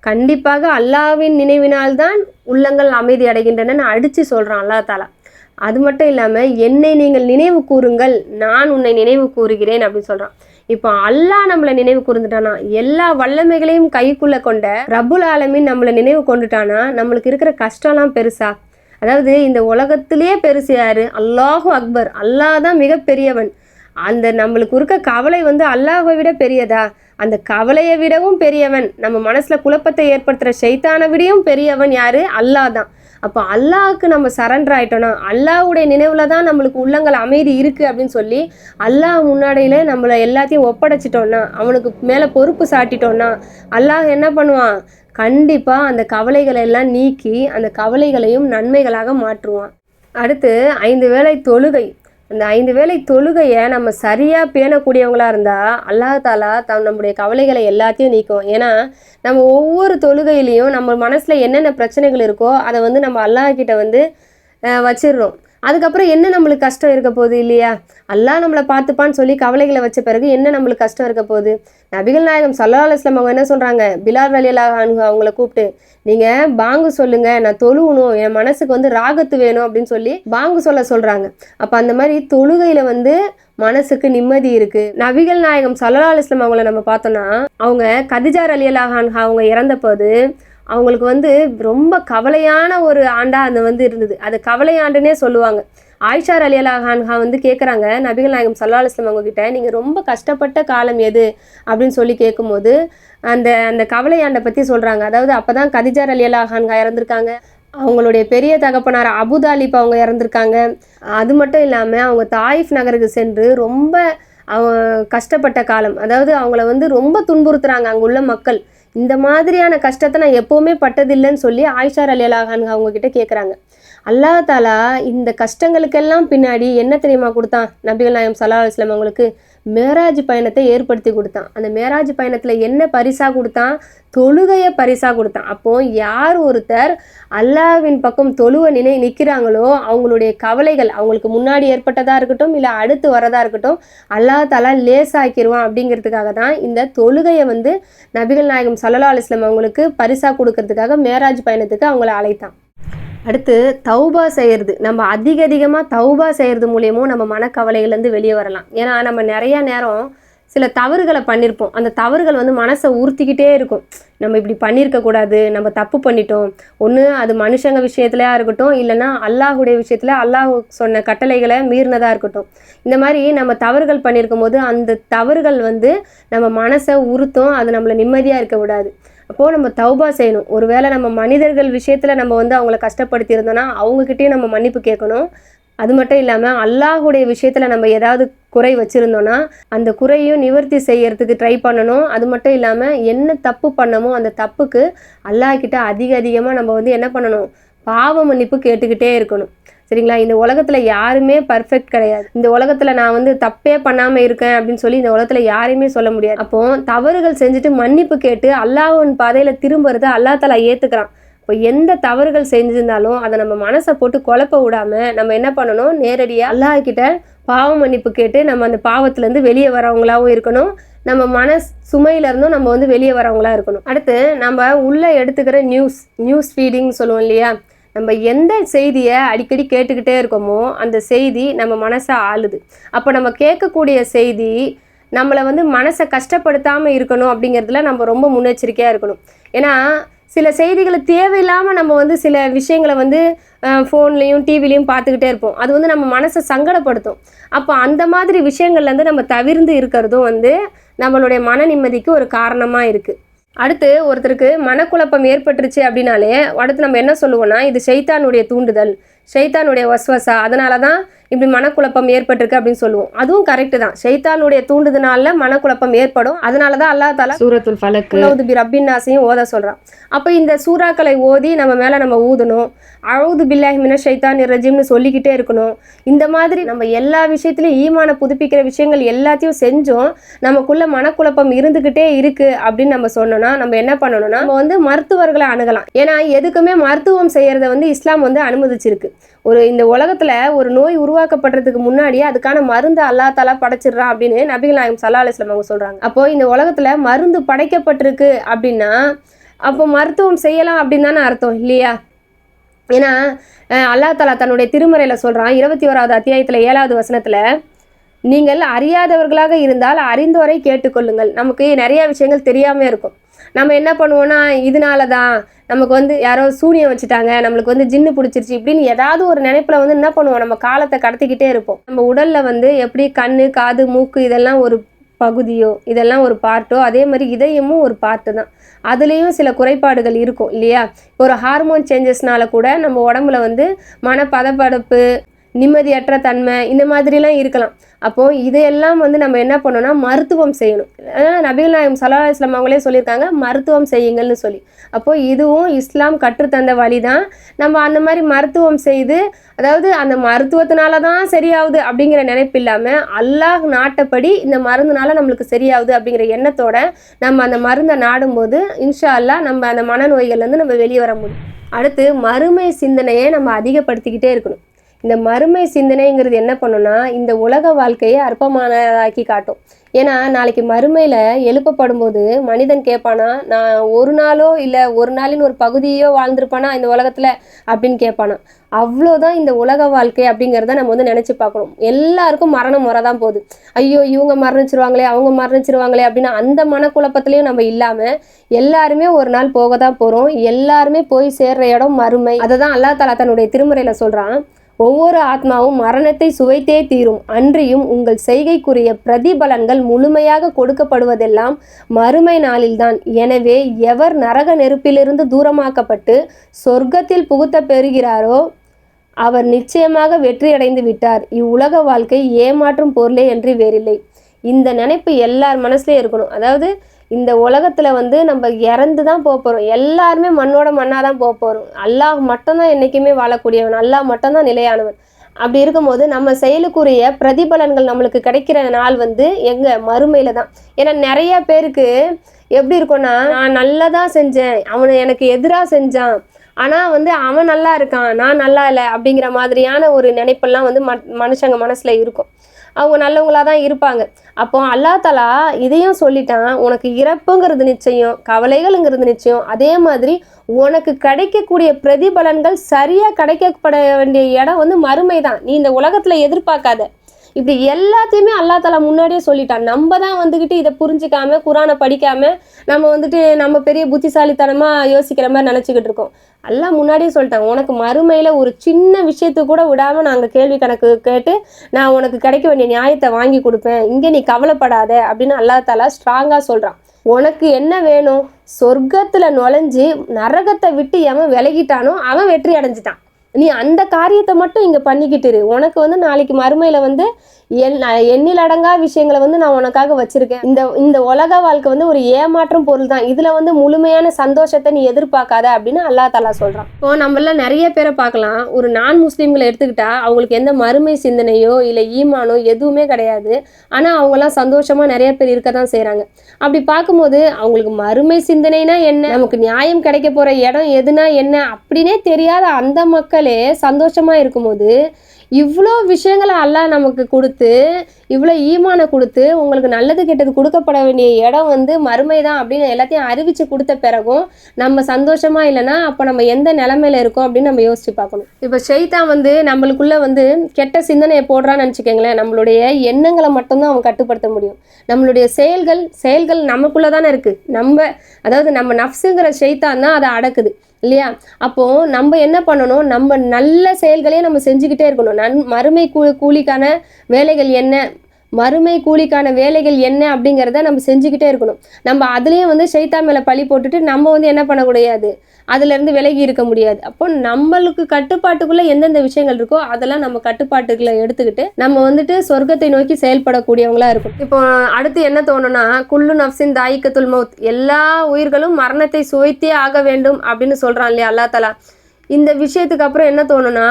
கண்டிப்பாக அல்லாஹ்வின் நினைவினால்தான் உள்ளங்கள் அமைதி அடைகின்றன அடித்து சொல்கிறான் அல்லாஹ் தாலா. அது மட்டும் இல்லாமல் என்னை நீங்கள் நினைவு கூறுங்கள் நான் உன்னை நினைவு கூறுகிறேன் அப்படின்னு சொல்கிறான் இப்போ அல்லாஹ் நம்மளை நினைவு கூர்ந்துட்டானா? எல்லா வல்லமைகளையும் கைக்குள்ளே கொண்ட ரபுல் ஆலமின் நம்மளை நினைவு கொண்டுட்டானா? நம்மளுக்கு இருக்கிற கஷ்டம்லாம் பெருசா? அதாவது இந்த உலகத்திலேயே பெருசு யாரு? அல்லாஹு அக்பர். அல்லாஹ் தான் மிகப்பெரியவன் அந்த நம்மளுக்கு இருக்க கவலை வந்து அல்லாஹை விட பெரியதா? அந்த கவலையை விடவும் பெரியவன். நம்ம மனசுல குழப்பத்தை ஏற்படுத்துகிற ஷைத்தானை விடையும் பெரியவன் யாரு? அல்லாஹ் தான். அப்போ அல்லாஹுக்கு நம்ம சரண்டர் ஆயிட்டோம்னா அல்லாஹ்வுடைய நினைவுல தான் நம்மளுக்கு உள்ளங்கள் அமைதி இருக்கு அப்படின்னு சொல்லி அல்லாஹ் முன்னாடியில நம்மளை எல்லாத்தையும் ஒப்படைச்சிட்டோம்னா அவனுக்கு மேலே பொறுப்பு சாட்டிட்டோம்னா அல்லாஹ் என்ன பண்ணுவான்? கண்டிப்பாக அந்த கவலைகளை எல்லாம் நீக்கி அந்த கவலைகளையும் நன்மைகளாக மாற்றுவான். அடுத்து ஐந்து வேளை தொழுகை. அந்த ஐந்து வேளை தொழுகையை நம்ம சரியாக பேணக்கூடியவங்களாக இருந்தால் அல்லாஹ் தாலா தம் நம்முடைய கவலைகளை எல்லாத்தையும் நீக்கும் ஏன்னா நம்ம ஒவ்வொரு தொழுகையிலையும் நம்ம மனசில் என்னென்ன பிரச்சனைகள் இருக்கோ அதை வந்து நம்ம அல்லாஹ் கிட்ட வந்து வச்சிடுறோம். அதுக்கப்புறம் என்ன நம்மளுக்கு கஷ்டம் இருக்க போகுது இல்லையா? எல்லாம் நம்மளை பார்த்துப்பான்னு சொல்லி கவலைகளை வச்ச பிறகு என்ன நம்மளுக்கு கஷ்டம் இருக்க போகுது? நபிகள் நாயகம் சல்லா அலுவலம் அவங்க என்ன சொல்கிறாங்க பிலால் வலியலாக அவங்கள கூப்பிட்டு நீங்கள் பாங்கு சொல்லுங்க நான் தொழுவணும் என் மனசுக்கு வந்து ராகத்து வேணும் அப்படின்னு சொல்லி பாங்கு சொல்ல சொல்கிறாங்க அப்போ அந்த மாதிரி தொழுகையில் வந்து மனசுக்கு நிம்மதி இருக்கு. நபிகள் நாயகம் சல்லா அலுவலம் அவங்கள நம்ம பார்த்தோம்னா அவங்க கதிஜார் அலியலாக அவங்க இறந்தபோது அவங்களுக்கு வந்து ரொம்ப கவலையான ஒரு ஆண்டாக அந்த வந்து இருந்தது. அது கவலை ஆண்டுனே சொல்லுவாங்க. ஆயிஷார் அலி அலாஹான்ஹா வந்து கேட்குறாங்க நபிகள் நாயகம் சல்லா அலுவலாம் அவங்க நீங்கள் ரொம்ப கஷ்டப்பட்ட காலம் எது? அப்படின்னு சொல்லி கேட்கும்போது அந்த அந்த கவலை ஆண்டை பற்றி சொல்கிறாங்க அதாவது அப்போ தான் கதிஜார் அலி அலாஹான்ஹா இறந்துருக்காங்க. அவங்களுடைய பெரிய தகப்பனார் அபுதாலிப் அவங்க இறந்துருக்காங்க. அது மட்டும் இல்லாமல் அவங்க தாயிஃப் நகருக்கு சென்று ரொம்ப அவன் கஷ்டப்பட்ட காலம். அதாவது அவங்கள வந்து ரொம்ப துன்புறுத்துறாங்க உள்ள மக்கள். இந்த மாதிரியான கஷ்டத்தை நான் எப்போவுமே பட்டதில்லைன்னு சொல்லி ஆயிஷார் அலி அலாஹான் அவங்க கிட்ட கேட்குறாங்க அல்லாஹ் தாலா இந்த கஷ்டங்களுக்கெல்லாம் பின்னாடி என்ன தெரியுமா கொடுத்தான்? நபிகள் நாயம் சல்லா அலுவலாம் அவங்களுக்கு மேராஜ் பயணத்தை ஏற்படுத்தி கொடுத்தான். அந்த மேராஜ் பயணத்தில் என்ன பரிசாக கொடுத்தான்? தொழுகையை பரிசாக கொடுத்தான். அப்போ யார் ஒருத்தர் அல்லாஹ்வின் பக்கம் தொழுவ நினை நிற்கிறாங்களோ அவங்களுடைய கவலைகள் அவங்களுக்கு முன்னாடி ஏற்பட்டதாக இருக்கட்டும் இல்லை அடுத்து வரதா இருக்கட்டும் அல்லாஹ் தலா லேசாக்கிடுவான் அப்படிங்கிறதுக்காக தான் இந்த தொழுகையை வந்து நபிகள் நாயகம் சல்லா அலுவலாம் அவங்களுக்கு பரிசாக கொடுக்கறதுக்காக மேராஜ் பயணத்துக்கு அவங்கள அழைத்தான். அடுத்து தௌபா செய்கிறது நம்ம அதிக அதிகமாக தௌபா செய்கிறது மூலியமும் நம்ம மனக்கவலைகள்லேருந்து வெளியே வரலாம். ஏன்னா நம்ம நிறையா நேரம் சில தவறுகளை பண்ணியிருப்போம் அந்த தவறுகள் வந்து மனசை உறுத்திக்கிட்டே இருக்கும். நம்ம இப்படி பண்ணியிருக்கக்கூடாது நம்ம தப்பு பண்ணிட்டோம். ஒன்று அது மனுஷங்க விஷயத்துலையா இருக்கட்டும் இல்லைன்னா அல்லாஹுடைய விஷயத்தில் அல்லாஹ் சொன்ன கட்டளைகளை மீறினதாக இருக்கட்டும். இந்த மாதிரி நம்ம தவறுகள் பண்ணியிருக்கும் போது அந்த தவறுகள் வந்து நம்ம மனசை உறுத்தும் அது நம்மளை நிம்மதியாக இருக்க விடாது. அப்போது நம்ம தௌபா செய்யணும். ஒருவேளை நம்ம மனிதர்கள் விஷயத்தில் நம்ம வந்து அவங்கள கஷ்டப்படுத்தி இருந்தோம்னா அவங்கக்கிட்டேயும் நம்ம மன்னிப்பு கேட்கணும். அது மட்டும் இல்லாமல் அல்லாஹுடைய விஷயத்தில் நம்ம ஏதாவது குறை வச்சுருந்தோன்னா அந்த குறையும் நிவர்த்தி செய்யறதுக்கு ட்ரை பண்ணணும். அது மட்டும் இல்லாமல் என்ன தப்பு பண்ணமோ அந்த தப்புக்கு அல்லாஹ்கிட்ட அதிக அதிகமாக நம்ம வந்து என்ன பண்ணணும்? பாவ மன்னிப்பு கேட்டுக்கிட்டே இருக்கணும். சரிங்களா? இந்த உலகத்தில் யாருமே பர்ஃபெக்ட் கிடையாது. இந்த உலகத்தில் நான் வந்து தப்பே பண்ணாமல் இருக்கேன் அப்படின்னு சொல்லி இந்த உலகத்தில் யாரையுமே சொல்ல முடியாது. அப்போ தவறுகள் செஞ்சுட்டு மன்னிப்பு கேட்டு அல்லாஹ்வின் பாதையில் திரும்புறதை அல்லா தலா ஏற்றுக்கிறான் இப்போ எந்த தவறுகள் செஞ்சிருந்தாலும் அதை நம்ம மனசை போட்டு குழப்ப விடாமல் நம்ம என்ன பண்ணணும்? நேரடியாக அல்லாஹ்கிட்ட பாவ மன்னிப்பு கேட்டு நம்ம அந்த பாவத்துலேருந்து வெளியே வரவங்களாவும் இருக்கணும். நம்ம மன சுமையிலேருந்தும் நம்ம வந்து வெளியே வரவங்களா இருக்கணும். அடுத்து நம்ம உள்ளே எடுத்துக்கிற நியூஸ் நியூஸ் ஃபீடிங் சொல்லுவோம் இல்லையா? நம்ம எந்த செய்தியை அடிக்கடி கேட்டுக்கிட்டே இருக்கோமோ அந்த செய்தி நம்ம மனசை ஆளுது. அப்போ நம்ம கேட்கக்கூடிய செய்தி நம்மளை வந்து மனசை கஷ்டப்படுத்தாமல் இருக்கணும் அப்படிங்கிறதுல நம்ம ரொம்ப முன்னெச்சரிக்கையாக இருக்கணும். ஏன்னா சில செய்திகளை தேவையில்லாமல் நம்ம வந்து சில விஷயங்களை வந்து ஃபோன்லேயும் டிவிலையும் பார்த்துக்கிட்டே இருப்போம். அது வந்து நம்ம மனசை சங்கடப்படுத்தும். அப்போ அந்த மாதிரி விஷயங்கள்லேருந்து நம்ம தவிர்ந்து இருக்கிறதும் வந்து நம்மளுடைய மன நிம்மதிக்கு ஒரு காரணமாக இருக்குது அடுத்து ஒருத்தருக்கு மனக்குழப்பம் ஏற்பட்டுருச்சு அப்படின்னாலே அடுத்து நம்ம என்ன சொல்லுவோம்னா இது ஷைத்தானுடைய தூண்டுதல் ஷைத்தானுடைய வஸ்வசா அதனால தான் இப்படி மனக்குழப்பம் ஏற்பட்டிருக்கு அப்படின்னு சொல்லுவோம். அதுவும் கரெக்டு தான். ஷைத்தானுடைய தூண்டுதனால மனக்குழப்பம் ஏற்படும். அதனால தான் அல்லா தாலா சூரத்துல் ஃபலக்கு. ரப்பின் நாசையும் ஓத சொல்கிறான் அப்போ இந்த சூறாக்களை ஓதி நம்ம மேலே நம்ம ஊதணும். அழுது பில்லாஹி மின ஷைத்தான் ரஜிம்னு சொல்லிக்கிட்டே இருக்கணும். இந்த மாதிரி நம்ம எல்லா விஷயத்துலையும் ஈமான புதுப்பிக்கிற விஷயங்கள் எல்லாத்தையும் செஞ்சோம். நமக்குள்ள மனக்குழப்பம் இருந்துக்கிட்டே இருக்கு அப்படின்னு நம்ம சொன்னோம்னா நம்ம என்ன பண்ணணும்னா நம்ம வந்து மருத்துவர்களை அணுகலாம். ஏன்னா எதுக்குமே மருத்துவம் செய்யறத வந்து இஸ்லாம் வந்து அனுமதிச்சிருக்கு. ஒரு இந்த உலகத்துல ஒரு நோய் உருவாக்கப்படுறதுக்கு முன்னாடியே அதுக்கான மருந்து அல்லா தலா படைச்சிடுறான் அப்படின்னு நபிகள் நாயகம் சல்லா அலிஸ்லாம் அவங்க சொல்றாங்க. அப்போ இந்த உலகத்துல மருந்து படைக்கப்பட்டிருக்கு அப்படின்னா அப்போ மருத்துவம் செய்யலாம் அப்படின்னு தானே அர்த்தம் இல்லையா? ஏன்னா அல்லா தாலா தன்னுடைய திருமறையில் சொல்கிறான் இருபத்தி ஓராவது அத்தியாயத்தில் ஏழாவது வசனத்தில் நீங்கள் அறியாதவர்களாக இருந்தால் அறிந்தோரை கேட்டுக்கொள்ளுங்கள். நமக்கு நிறைய விஷயங்கள் தெரியாமல் இருக்கும். நம்ம என்ன பண்ணுவோம்னா இதனால தான் நமக்கு வந்து யாரோ சூனியம் வச்சுட்டாங்க நம்மளுக்கு வந்து ஜின்னு பிடிச்சிருச்சு இப்படின்னு ஏதாவது ஒரு நினைப்பில் வந்து என்ன பண்ணுவோம்? நம்ம காலத்தை கடத்திக்கிட்டே இருப்போம். நம்ம உடலில் வந்து எப்படி கண் காது மூக்கு இதெல்லாம் ஒரு பகுதியோ இதெல்லாம் ஒரு பார்ட்டோ அதே மாதிரி இதயமும் ஒரு பார்ட்டு தான். அதுலேயும் சில குறைபாடுகள் இருக்கும் இல்லையா? ஒரு ஹார்மோன் சேஞ்சஸ்னால கூட நம்ம உடம்புல வந்து மன பதப்படப்பு நிம்மதியற்ற தன்மை இந்த மாதிரிலாம் இருக்கலாம். அப்போது இதையெல்லாம் வந்து நம்ம என்ன பண்ணோம்னா மருத்துவம் செய்யணும். அதாவது நபிகள் நாயம் சல்லா இஸ்லாம் அவங்களே சொல்லியிருக்காங்க மருத்துவம் செய்யுங்கள்னு சொல்லி. அப்போது இதுவும் இஸ்லாம் கற்றுத்தந்த வழி தான் நம்ம அந்த மாதிரி மருத்துவம் செய்து அதாவது அந்த மருத்துவத்தினால தான் சரியாகுது அப்படிங்கிற நினைப்பு இல்லாமல் அல்லாஹ் நாட்டப்படி இந்த மருந்துனால நம்மளுக்கு சரியாகுது அப்படிங்கிற எண்ணத்தோட நம்ம அந்த மருந்தை நாடும்போது இன்ஷா அல்லாஹ் நம்ம அந்த மனநோய்கள்லேருந்து நம்ம வெளியே வர முடியும். அடுத்து மறுமை சிந்தனையை நம்ம அதிகப்படுத்திக்கிட்டே இருக்கணும். இந்த மறுமை சிந்தனைங்கிறது என்ன பண்ணுன்னா இந்த உலக வாழ்க்கையை அற்பமானதாக்கி காட்டும். ஏன்னா நாளைக்கு மறுமையில் எழுப்பப்படும் போது மனிதன் கேட்பானா நான் ஒரு நாளோ இல்லை ஒரு நாளின் ஒரு பகுதியோ வாழ்ந்திருப்பானா இந்த உலகத்தில்? அப்படின்னு கேட்பானா. அவ்வளோதான் இந்த உலக வாழ்க்கை அப்படிங்கிறத நம்ம வந்து நினச்சி பார்க்கணும். எல்லாருக்கும் மரணம் முறை தான் போகுது. ஐயோ இவங்க மரணிச்சிருவாங்களே அவங்க மரணிச்சிருவாங்களே அப்படின்னு அந்த மனக்குழப்பத்திலையும் நம்ம இல்லாமல் எல்லாருமே ஒரு நாள் போக தான் போகிறோம் எல்லாருமே போய் சேர்ற இடம் மறுமை. அதை தான் அல்லா தாலா தன்னுடைய திருமுறையில் சொல்கிறான் ஒவ்வொரு ஆத்மாவும் மரணத்தை சுவைத்தே தீரும். அன்றியும் உங்கள் செய்கைக்குரிய பிரதிபலன்கள் முழுமையாக கொடுக்கப்படுவதெல்லாம் மறுமை நாளில்தான். எனவே எவர் நரக நெருப்பிலிருந்து தூரமாக்கப்பட்டு சொர்க்கத்தில் புகுத்த பெறுகிறாரோ அவர் நிச்சயமாக வெற்றியடைந்து விட்டார். இவ்வுலக வாழ்க்கை ஏமாற்றும் பொருளே என்று வேறில்லை. இந்த நினைப்பு எல்லார் மனசுலேயும் இருக்கணும். அதாவது இந்த உலகத்தில் வந்து நம்ம இறந்து தான் போக போகிறோம் எல்லாருமே மண்ணோட மண்ணாக தான் போக போகிறோம் அல்லாஹ் மட்டும்தான் என்றைக்குமே வாழக்கூடியவன். அல்லாஹ் மட்டும்தான் நிலையானவன். அப்படி இருக்கும்போது நம்ம செயலுக்குரிய பிரதிபலன்கள் நம்மளுக்கு கிடைக்கிற நாள் வந்து எங்க? மறுமையில தான். ஏன்னா நிறைய பேருக்கு எப்படி இருக்கும்னா நான் நல்லதா செஞ்சேன். அவனை எனக்கு எதிராக செஞ்சான். ஆனால் வந்து அவன் நல்லா இருக்கான். நான் நல்லா இல்லை அப்படிங்கிற மாதிரியான ஒரு நினைப்பெல்லாம் வந்து ம மனுஷங்க மனசில் இருக்கும். அவங்க நல்லவங்களா தான் இருப்பாங்க. அப்போ அல்லா தலா இதையும் சொல்லிட்டான் உனக்கு இறப்புங்கிறது நிச்சயம் கவலைகள்ங்கிறது நிச்சயம். அதே மாதிரி உனக்கு கிடைக்கக்கூடிய பிரதிபலன்கள் சரியாக கிடைக்கப்பட வேண்டிய இடம் வந்து மறுமை தான் நீ இந்த உலகத்தில் எதிர்பார்க்காத. இப்படி எல்லாத்தையுமே அல்லா தலா முன்னாடியே சொல்லிட்டான். நம்ம தான் வந்துக்கிட்டு இதை புரிஞ்சிக்காம குரானை படிக்காம நம்ம வந்துட்டு நம்ம பெரிய புத்திசாலித்தனமாக யோசிக்கிற மாதிரி நினச்சிக்கிட்டு இருக்கோம். எல்லாம் முன்னாடியே சொல்லிட்டாங்க உனக்கு மறுமையில் ஒரு சின்ன விஷயத்துக்கு கூட விடாமல் நாங்கள் கேள்வி கணக்கு கேட்டு நான் உனக்கு கிடைக்க வேண்டிய நியாயத்தை வாங்கி கொடுப்பேன். இங்கே நீ கவலைப்படாத அப்படின்னு அல்லா தாலா ஸ்ட்ராங்காக சொல்கிறான் உனக்கு என்ன வேணும்? சொர்க்கத்தில் நுழைஞ்சு நரகத்தை விட்டு எவன் விலகிட்டானோ அவன் வெற்றி அடைஞ்சிட்டான். நீ அந்த காரியத்தை மட்டும் இங்கே பண்ணிக்கிட்டு இரு. உனக்கு வந்து நாளைக்கு மறுமையில் வந்து என் எண்ணில் அடங்கா விஷயங்களை வந்து நான் உனக்காக வச்சிருக்கேன். இந்த இந்த உலக வாழ்க்கை வந்து ஒரு ஏமாற்றம் பொருள் தான் இதுல வந்து முழுமையான சந்தோஷத்தை நீ எதிர்பார்க்காத அப்படின்னு அல்லா தாலா சொல்றான். இப்போ நம்மள நிறைய பேரை பார்க்கலாம். ஒரு நான் முஸ்லீம்களை எடுத்துக்கிட்டா அவங்களுக்கு எந்த மறுமை சிந்தனையோ இல்லை ஈமானோ எதுவுமே கிடையாது. ஆனா அவங்கெல்லாம் சந்தோஷமா நிறைய பேர் இருக்க தான் செய்யறாங்க அப்படி பார்க்கும்போது அவங்களுக்கு மறுமை சிந்தனைனா என்ன? நமக்கு நியாயம் கிடைக்க போற இடம் எதுனா என்ன? அப்படின்னே தெரியாத அந்த மக்களே சந்தோஷமா இருக்கும்போது இவ்வளோ விஷயங்களை அல்லாஹ் நமக்கு கொடுத்து இவ்வளோ ஈமானை கொடுத்து உங்களுக்கு நல்லது கெட்டது கொடுக்கப்பட வேண்டிய இடம் வந்து மறுமை தான் அப்படின்னு எல்லாத்தையும் அறிவித்து கொடுத்த பிறகும் நம்ம சந்தோஷமா இல்லைன்னா அப்போ நம்ம எந்த நிலமையில இருக்கோம் அப்படின்னு நம்ம யோசிச்சு பார்க்கணும். இப்போ ஷெய்தான் வந்து நம்மளுக்குள்ளே வந்து கெட்ட சிந்தனையை போடுறான்னு நினச்சிக்கோங்களேன். நம்மளுடைய எண்ணங்களை மட்டும்தான் அவன் கட்டுப்படுத்த முடியும். நம்மளுடைய செயல்கள் செயல்கள் நமக்குள்ளே தானே இருக்குது நம்ம அதாவது நம்ம நஃப்ஸுங்கிற ஷெய்தான் தான் அதை அடக்குது. இல்லையா? அப்போது நம்ம என்ன பண்ணணும்? நம்ம நல்ல செயல்களே நம்ம செஞ்சுக்கிட்டே இருக்கணும். நன் மறுமை கூ கூலிக்கான வேலைகள் என்ன? மறுமை கூலிக்கான வேலைகள் என்ன அப்படிங்கிறத நம்ம செஞ்சுக்கிட்டே இருக்கணும். நம்ம அதுலேயும் வந்து சைத்தா மேலே பழி போட்டுட்டு நம்ம வந்து என்ன பண்ணக்கூடாது அதுலேருந்து விலகி இருக்க முடியாது. அப்போ நம்மளுக்கு கட்டுப்பாட்டுக்குள்ளே எந்தெந்த விஷயங்கள் இருக்கோ அதெல்லாம் நம்ம கட்டுப்பாட்டுக்குள்ள எடுத்துக்கிட்டு நம்ம வந்துட்டு சொர்க்கத்தை நோக்கி செயல்படக்கூடியவங்களா இருக்கும் இப்போ அடுத்து என்ன தோணும்னா குல்லு நப்சின் தாயிக்கத்துல் மவுத் எல்லா உயிர்களும் மரணத்தை சுவைத்தே ஆக வேண்டும் அப்படின்னு சொல்கிறான் இல்லையா அல்லா தலா இந்த விஷயத்துக்கு அப்புறம் என்ன தோணும்னா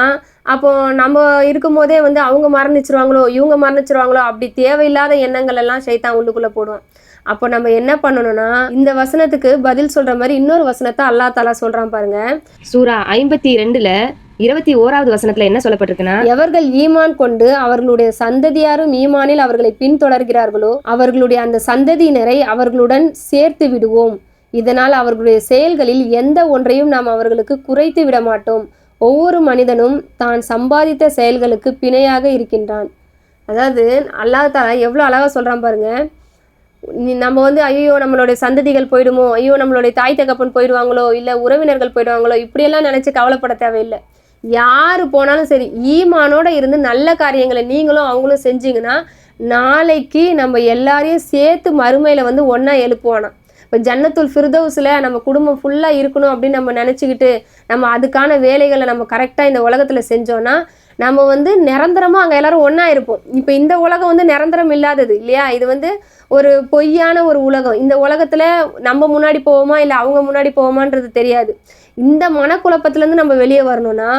அப்போ நம்ம இருக்கும்போதே வந்து அவங்க மரணிச்சிருவாங்களோ இவங்க மரணிச்சிருவாங்களோ அப்படி தேவையில்லாத எண்ணங்கள் எல்லாம் சைத்தான் உள்ளுக்குள்ள போடுவான். அப்போ நம்ம என்ன பண்ணணும்னா இந்த வசனத்துக்கு பதில் சொல்ற மாதிரி இன்னொரு வசனத்தை அல்லா தாலா சொல்றான் பாருங்க. சூரா ஐம்பத்தி ரெண்டுல இருபத்தி ஓராவது வசனத்துல என்ன சொல்லப்பட்டிருக்குன்னா எவர்கள் ஈமான் கொண்டு அவர்களுடைய சந்ததியாரும் ஈமானில் அவர்களை பின்தொடர்கிறார்களோ அவர்களுடைய அந்த சந்ததியினரை அவர்களுடன் சேர்த்து விடுவோம். இதனால் அவர்களுடைய செயல்களில் எந்த ஒன்றையும் நாம் அவர்களுக்கு குறைத்து விட மாட்டோம். ஒவ்வொரு மனிதனும் தான் சம்பாதித்த செயல்களுக்கு பிணையாக இருக்கின்றான். அதாவது அல்லாஹ் தாலா எவ்வளோ அழகாக சொல்கிறான் பாருங்க. நீ நம்ம வந்து ஐயோ நம்மளுடைய சந்ததிகள் போயிடுமோ ஐயோ நம்மளுடைய தாய் தகப்பன் போயிடுவாங்களோ இல்லை உறவினர்கள் போயிடுவாங்களோ இப்படியெல்லாம் நினச்சி கவலைப்பட தேவையில்லை. யார் போனாலும் சரி ஈமானோட இருந்து நல்ல காரியங்களை நீங்களும் அவங்களும் செஞ்சீங்கன்னா நாளைக்கு நம்ம எல்லாரையும் சேர்த்து மறுமையில் வந்து ஒன்றா எழுப்புவானா இப்போ ஜன்னத்துல் ஃபிர்தௌஸில் நம்ம குடும்பம் ஃபுல்லாக இருக்கணும் அப்படின்னு நம்ம நினச்சிக்கிட்டு நம்ம அதுக்கான வேலைகளை நம்ம கரெக்டாக இந்த உலகத்தில் செஞ்சோன்னா நம்ம வந்து நிரந்தரமாக அங்கே எல்லாரும் ஒன்றா இருப்போம். இப்போ இந்த உலகம் வந்து நிரந்தரம் இல்லாதது இல்லையா? இது வந்து ஒரு பொய்யான ஒரு உலகம். இந்த உலகத்தில் நம்ம முன்னாடி போவோமா இல்லை அவங்க முன்னாடி போவோமான்றது தெரியாது. இந்த மனக்குழப்பத்துலேருந்து நம்ம வெளியே வரணும்னா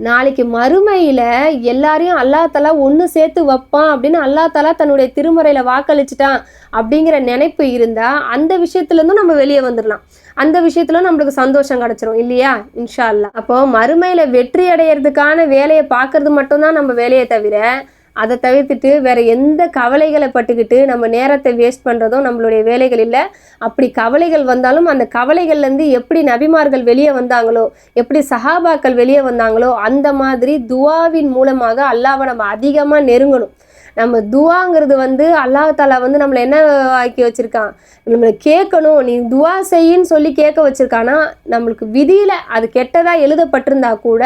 நாளைக்கு மறுமையில் எல்லாரையும் அல்லா தலா ஒன்று சேர்த்து வைப்பான் அப்படின்னு அல்லா தலா தன்னுடைய திருமறையில் வாக்களிச்சிட்டான் அப்படிங்கிற நினைப்பு இருந்தால் அந்த விஷயத்துலேருந்தும் நம்ம வெளியே வந்துடலாம் அந்த விஷயத்துல நம்மளுக்கு சந்தோஷம் கிடைச்சிரும் இல்லையா? இன்ஷா அல்லா அப்போ மறுமையில் வெற்றி அடையிறதுக்கான வேலையை பார்க்கறது மட்டும்தான் நம்ம வேலையை தவிர அதை தவிர்த்துட்டு வேற எந்த கவலைகளை பட்டுக்கிட்டு நம்ம நேரத்தை வேஸ்ட் பண்ணுறதும் நம்மளுடைய வேலைகள் இல்லை. அப்படி கவலைகள் வந்தாலும் அந்த கவலைகள்லேருந்து எப்படி நபிமார்கள் வெளியே வந்தாங்களோ எப்படி சஹாபாக்கள் வெளியே வந்தாங்களோ அந்த மாதிரி துவாவின் மூலமாக அல்லாவை நம்ம அதிகமாக நெருங்கணும். நம்ம துவாங்கிறது வந்து அல்லாஹ் தாலா வந்து நம்மளை என்ன ஆக்கி வச்சுருக்கான்? நம்மளை கேட்கணும். நீ துவா செய்யின்னு சொல்லி கேட்க வச்சுருக்கான்னா நம்மளுக்கு விதியில் அது கெட்டதாக எழுதப்பட்டிருந்தா கூட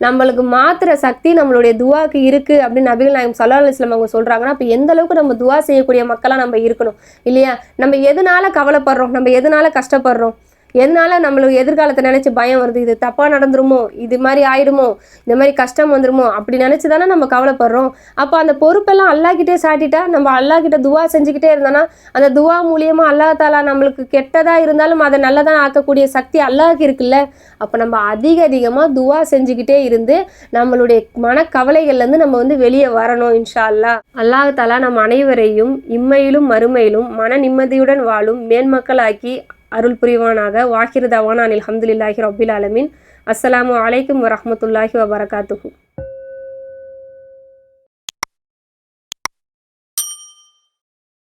நம்மளுக்கு மாத்திர சக்தி நம்மளுடைய துவாக்கு இருக்குது அப்படின்னு நபிகள் நாயகம் சல்லா அலிஸ்லாம் அவங்க சொல்கிறாங்கன்னா அப்போ எந்த அளவுக்கு நம்ம துவா செய்யக்கூடிய மக்களாக நம்ம இருக்கணும்? இல்லையா? நம்ம எதனால கவலைப்படுறோம்? நம்ம எதனால கஷ்டப்படுறோம்? எதனால நம்மளுக்கு எதிர்காலத்தை நினச்சி பயம் வருது. இது தப்பாக நடந்துருமோ? இது மாதிரி ஆயிடுமோ? இந்த மாதிரி கஷ்டம் வந்துருமோ? அப்படி நினச்சி தானே நம்ம கவலைப்படுறோம். அப்போ அந்த பொறுப்பெல்லாம் அல்லாக்கிட்டே சாட்டிட்டா நம்ம அல்லாக்கிட்ட துவா செஞ்சுக்கிட்டே இருந்தோன்னா அந்த துவா மூலியமா அல்லாஹ் தாலா நம்மளுக்கு கெட்டதாக இருந்தாலும் அதை நல்லதாக ஆக்கக்கூடிய சக்தி அல்லாஹ்க்கு இருக்குல்ல? அப்போ நம்ம அதிக அதிகமாக துவா செஞ்சுக்கிட்டே இருந்து நம்மளுடைய மனக்கவலைகள்லேருந்து நம்ம வந்து வெளியே வரணும் இன்ஷா அல்லாஹ். அல்லாஹ் தாலா நம் அனைவரையும் இம்மையிலும் மறுமையிலும் மன நிம்மதியுடன் வாழும் மேன்மக்களாக்கி அருள் புரிவானாக வாஹிர் தவான் அனில் அஹமதுல்லாஹி ரபில் அலமின் அஸ்ஸலாமு அலைக்கும் வரமத்துல்லாஹி வபரகாத்துஹூ.